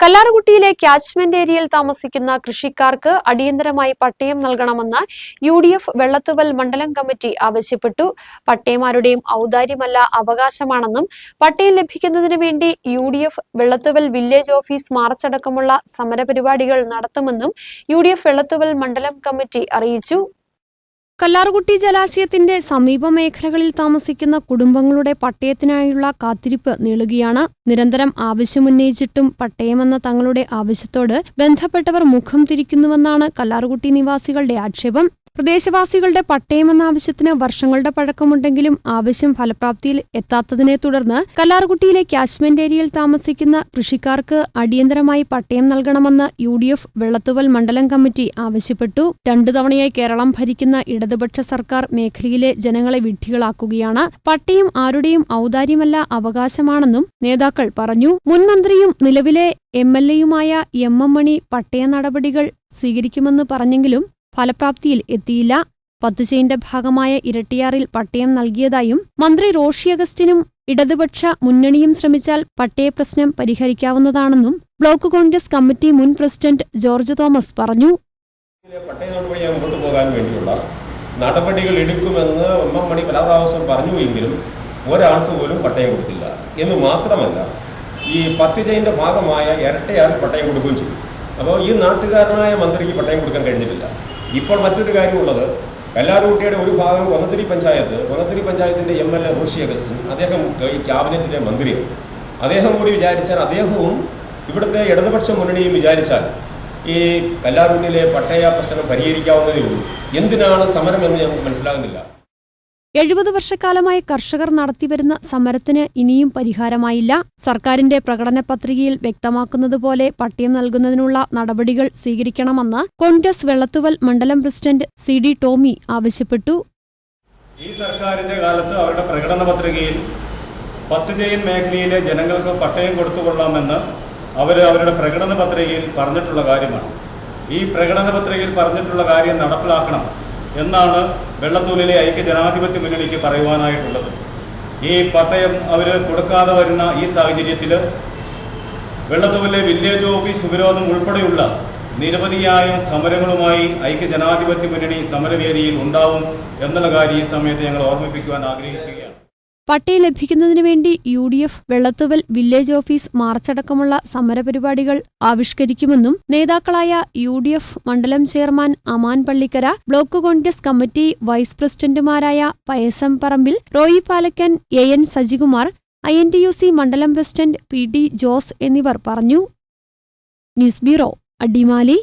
കല്ലാറുകുട്ടിയിലെ catchment ഏരിയയിൽ താമസിക്കുന്ന കൃഷിക്കാർക്ക് അടിയന്തരമായി പട്ടയം നൽകണമെന്ന് യു ഡി എഫ് വെള്ളത്തുവൽ മണ്ഡലം കമ്മിറ്റി ആവശ്യപ്പെട്ടു. പട്ടയമാരുടെയും ഔദാര്യമല്ല അവകാശമാണെന്നും പട്ടയം ലഭിക്കുന്നതിന് വേണ്ടി U D F Vellathooval village office march അടക്കമുള്ള സമരപരിപാടികൾ നടത്തുമെന്നും യു ഡി എഫ് വെള്ളത്തുവൽ മണ്ഡലം കമ്മിറ്റി അറിയിച്ചു. കല്ലാർകുട്ടി ജലാശയത്തിന്റെ സമീപ മേഖലകളിൽ താമസിക്കുന്ന കുടുംബങ്ങളുടെ പട്ടയത്തിനായുള്ള കാത്തിരിപ്പ് നീളുകയാണ്. നിരന്തരം ആവശ്യമുന്നയിച്ചിട്ടും പട്ടയമെന്ന തങ്ങളുടെ ആവശ്യത്തോട് ബന്ധപ്പെട്ടവർ മുഖം തിരിക്കുന്നുവെന്നാണ് കല്ലാർകുട്ടി നിവാസികളുടെ ആക്ഷേപം. പ്രദേശവാസികളുടെ പട്ടയമെന്ന ആവശ്യത്തിന് വർഷങ്ങളുടെ പഴക്കമുണ്ടെങ്കിലും ആവശ്യം ഫലപ്രാപ്തിയിൽ എത്താത്തതിനെ തുടർന്ന് കല്ലാർകുട്ടിയിലെ കാശ്മെന്റ് ഏരിയയിൽ താമസിക്കുന്ന കൃഷിക്കാർക്ക് അടിയന്തരമായി പട്ടയം നൽകണമെന്ന് യു ഡി എഫ് വെള്ളത്തുവൽ മണ്ഡലം കമ്മിറ്റി ആവശ്യപ്പെട്ടു. രണ്ടു തവണയായി കേരളം ഭരിക്കുന്ന ഇടതുപക്ഷ സർക്കാർ മേഖലയിലെ ജനങ്ങളെ വിഡ്ഢികളാക്കുകയാണ്. പട്ടയം ആരുടെയും ഔദാര്യമല്ല അവകാശമാണെന്നും നേതാക്കൾ പറഞ്ഞു. മുൻമന്ത്രിയും നിലവിലെ എം എൽ എയുമായ എം എം മണി പട്ടയ നടപടികൾ സ്വീകരിക്കുമെന്ന് പറഞ്ഞെങ്കിലും ഫലപ്രാപ്തിയിൽ എത്തിയില്ല. പത്തുചെയിന്റെ ഭാഗമായ ഇരട്ടിയാറിൽ പട്ടയം നൽകിയതായും മന്ത്രി റോഷി അഗസ്റ്റിനും ഇടതുപക്ഷ മുന്നണിയും ശ്രമിച്ചാൽ പട്ടയ പ്രശ്നം പരിഹരിക്കാവുന്നതാണെന്നും ബ്ലോക്ക് കോൺഗ്രസ് കമ്മിറ്റി മുൻ പ്രസിഡന്റ് ജോർജ് തോമസ് പറഞ്ഞു. പോകാൻ വേണ്ടിയുള്ള നടപടികൾ എടുക്കുമെന്ന് എം മണി പല പ്രാവശ്യം പറഞ്ഞു എങ്കിലും ഒരാൾക്ക് പോലും പട്ടയം കൊടുത്തില്ല. എന്ന് മാത്രമല്ല ഈ പത്തിജയിന്റെ ഭാഗമായ ഇരട്ടയാൽ പട്ടയം കൊടുക്കുകയും ചെയ്തു. അപ്പോൾ ഈ നാട്ടുകാരനായ മന്ത്രിക്ക് പട്ടയം കൊടുക്കാൻ കഴിഞ്ഞിട്ടില്ല. ഇപ്പോൾ മറ്റൊരു കാര്യമുള്ളത് കല്ലാറുകുട്ടിയുടെ ഒരു ഭാഗം കൊന്നത്തിരി പഞ്ചായത്ത് കൊന്നത്തിരി പഞ്ചായത്തിന്റെ M L A Roshy Augustine അദ്ദേഹം ഈ ക്യാബിനറ്റിലെ മന്ത്രിയാണ്. അദ്ദേഹം കൂടി വിചാരിച്ചാൽ അദ്ദേഹവും ഇവിടുത്തെ ഇടതുപക്ഷ മുന്നണിയും വിചാരിച്ചാൽ ഈ കല്ലാറുണ്ണിലെ പട്ടയ പ്രശ്നം പരിഹരിക്കാവുന്നതേ ഉള്ളൂ. എന്തിനാണ് സമരമെന്ന് ഞങ്ങൾക്ക് മനസ്സിലാകുന്നില്ല. എഴുപത് വർഷക്കാലമായി കർഷകർ നടത്തിവരുന്ന സമരത്തിന് ഇനിയും പരിഹാരമായില്ല. സർക്കാരിന്റെ പ്രകടന പത്രികയിൽ വ്യക്തമാക്കുന്നതുപോലെ പട്ടയം നൽകുന്നതിനുള്ള നടപടികൾ സ്വീകരിക്കണമെന്ന് കോൺഗ്രസ് വെള്ളത്തുവൽ മണ്ഡലം പ്രസിഡന്റ് സി ഡി ടോമി ആവശ്യപ്പെട്ടു. ഈ സർക്കാരിന്റെ കാലത്ത് അവരുടെ പ്രകടന പത്രികയിൽ പത്ത് ജയിൻ മേഖലയിലെ ജനങ്ങൾക്ക് പട്ടയം കൊടുത്തുകൊള്ളാമെന്ന് അവർ അവരുടെ പ്രകടന പത്രികയിൽ പറഞ്ഞിട്ടുള്ള കാര്യമാണ്. ഈ പ്രകടന പത്രികയിൽ പറഞ്ഞിട്ടുള്ള കാര്യം നടപ്പിലാക്കണം എന്നാണ് വെള്ളത്തൂലിലെ ഐക്യ ജനാധിപത്യ മുന്നണിക്ക് പറയുവാനായിട്ടുള്ളത്. ഈ പട്ടയം അവർ കൊടുക്കാതെ വരുന്ന ഈ സാഹചര്യത്തിൽ വെള്ളത്തൂരിലെ വില്ലേജ് ഓഫീസ് ഉപരോധം ഉൾപ്പെടെയുള്ള നിരവധിയായ സമരങ്ങളുമായി ഐക്യ ജനാധിപത്യ മുന്നണി സമരവേദിയിൽ ഉണ്ടാവും എന്നുള്ള കാര്യം ഈ സമയത്ത് ഞങ്ങൾ ഓർമ്മിപ്പിക്കുവാൻ ആഗ്രഹിക്കുകയാണ്. പട്ടയം ലഭിക്കുന്നതിനു വേണ്ടി U D F Vellathooval village office മാർച്ചടക്കമുള്ള സമരപരിപാടികൾ ആവിഷ്കരിക്കുമെന്നും നേതാക്കളായ യു ഡി എഫ് മണ്ഡലം chairman Aman Pallikkara block Congress committee vice പ്രസിഡന്റുമാരായ പയസം Parambil Roy Palakkan A N Sajikumar I N T U C മണ്ഡലം പ്രസിഡന്റ് പി ടി ജോസ് എന്നിവർ പറഞ്ഞു. News bureau Adimali.